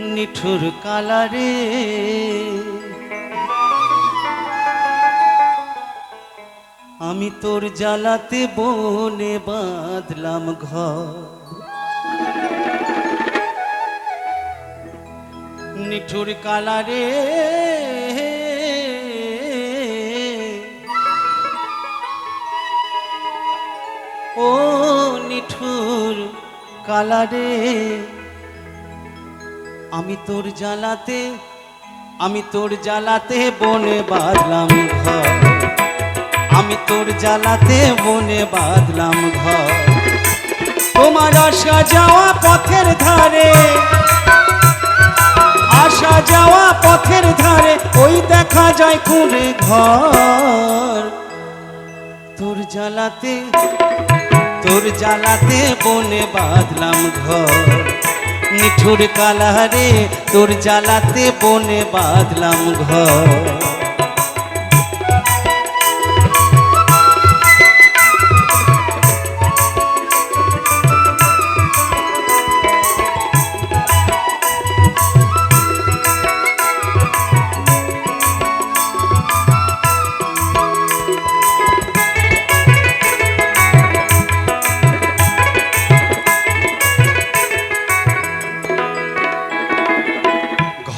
নিঠুর কালারে। আমি তোর জ্বালাতে বনে বাঁধলাম ঘর। নিঠুর কালারে। ও নিঠুর কালারে। আমি তোর জ্বালাতে, আমি তোর জ্বালাতে বনে বাঁধলাম ঘর। আমি তোর জ্বালাতে বনে বাঁধলাম ঘর। তোমার আসা যাওয়া পথের ধারে, আসা যাওয়া পথের ধারে, ওই দেখা যায় কুড়ে ঘর। তোর জ্বালাতে তোর জ্বালাতে বনে বাঁধলাম ঘর। নিঠুর কালারে তোর জ্বালাতে বনে বাঁধলাম ঘর।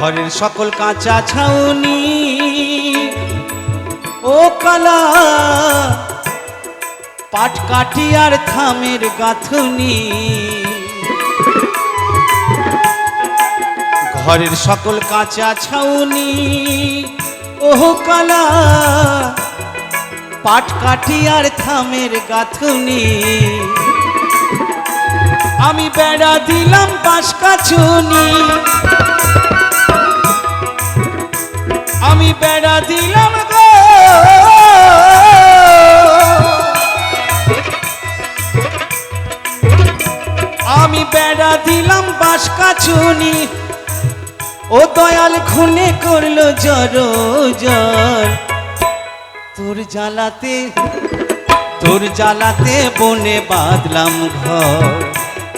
ঘরের সকল কাঁচা ছাউনি ও কালা। পাট কাটি আর থামের গাথুনি। ঘরের সকল কাঁচা ছাউনি ও কালা। পাট কাটি আর থামের গাথুনি। আমি বেড়া দিলাম বাঁশ কাছুনি আমি বেড়া দিলাম গো। আমি বেড়া দিলাম বাস কাছুনি ও দয়াল খুনে করল জর জর তোর জ্বালাতে তোর জ্বালাতে বনে বাঁধলাম ঘর।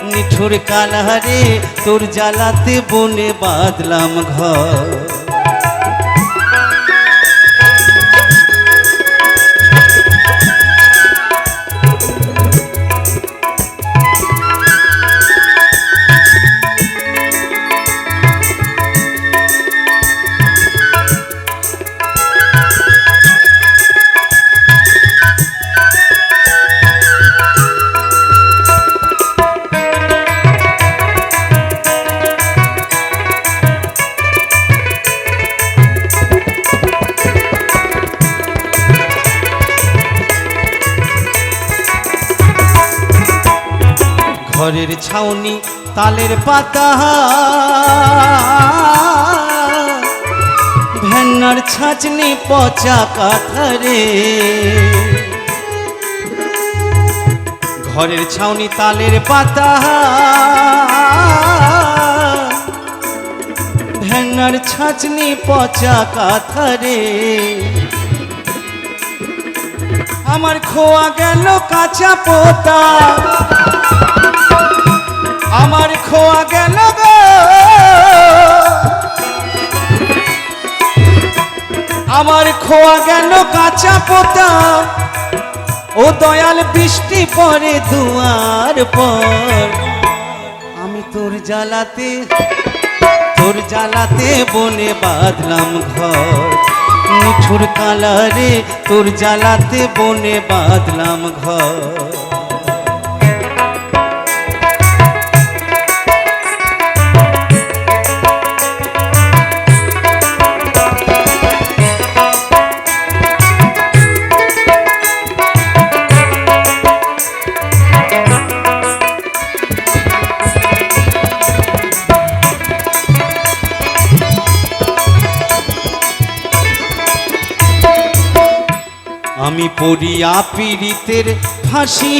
নিঠুর কালারে তোর জ্বালাতে বনে বাঁধলাম ঘর। ঘরের ছাউনি, তালের পাতা। ভেন্নার ছাঁচনি পচা কাথারে ঘরের ছাউনি, তালের পাতা। ভেন্নার ছাঁচনি পচা কাথারে আমার খোয়া গেল কাঁচা পোতা। আমার খোয়া গেল গো। আমার খোয়া গেল কাঁচা পোতা। ও দয়াল, বৃষ্টি পরে দুয়ার পর। আমি তোর জ্বালাতে তোর জ্বালাতে বনে বাঁধলাম ঘর। নিঠুর কালারে তোর জ্বালাতে বনে বাঁধলাম ঘর। আমি পড়িয়া পীড়িতের ফাঁসি।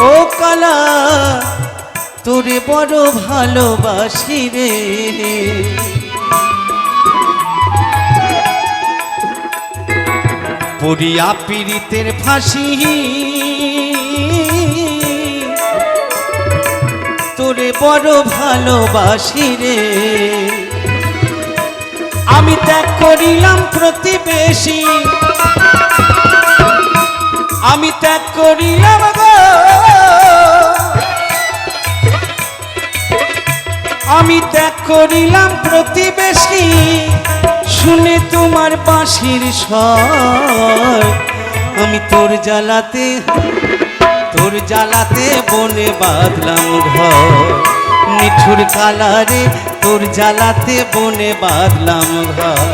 ও কালা, তোরে বড় ভালোবাসি রে। পড়িয়া পীড়িতের ফাঁসি। তোরে বড় ভালোবাসি রে। আমি ত্যাগ করিলাম প্রতিবেশী। আমি ত্যাগ করিলাম আমি ত্যাগ করিলাম প্রতিবেশী। শুনে তোমার বাঁশির স্বর আমি তোর জ্বালাতে তোর জ্বালাতে বনে বাঁধলাম ঘর। নিঠুর কালারে তোর জ্বালাতে বনে বাঁধলাম ঘর।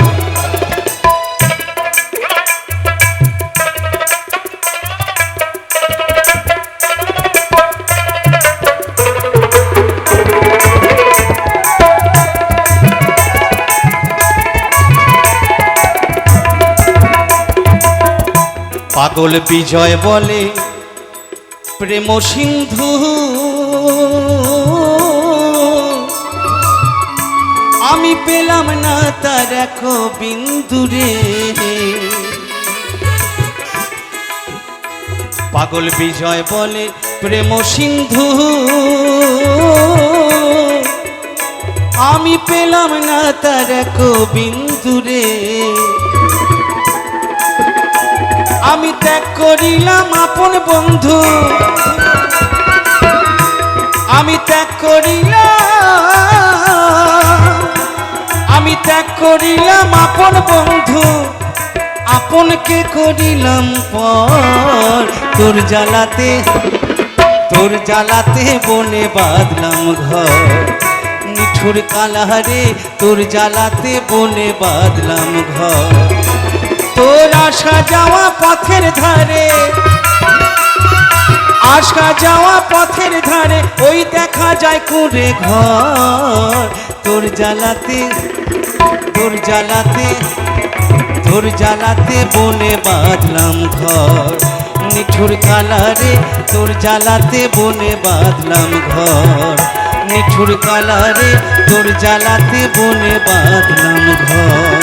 পাগল বিজয় বলে প্রেম সিন্ধু। আমি পেলাম না তার এক বিন্দুরে পাগল বিজয় বলে প্রেম সিন্ধু। আমি পেলাম না তার এক বিন্দুরে আমি ত্যাগ করিলাম আপন বন্ধু। আমি ত্যাগ করিলাম করিলাম আপন বন্ধু, আপনকে করিলাম পর। তোর জ্বালাতে তোর জ্বালাতে বনে বাঁধলাম ঘর। নিঠুর কালাহারে তোর জ্বালাতে বনে বাঁধলাম ঘর। তোর আসা যাওয়া পথের ধারে, আসা যাওয়া পথের ধারে, ওই দেখা যায় কুঁড়ে ঘর। তোর জ্বালাতে তোর জ্বালাতে তোর জ্বালাতে বনে বাঁধলাম ঘর। নিঠুর কালারে তোর জ্বালাতে বনে বাঁধলাম ঘর। নিঠুর কালারে তোর জ্বালাতে বনে বাঁধলাম ঘর।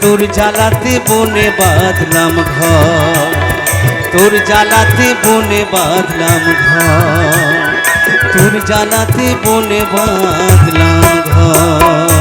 তোর জ্বালাতে বনে বাঁধলাম ঘর। তোর জ্বালাতে বনে বাঁধলাম ঘর। তোর জ্বালাতে বনে বাঁধলাম ঘর।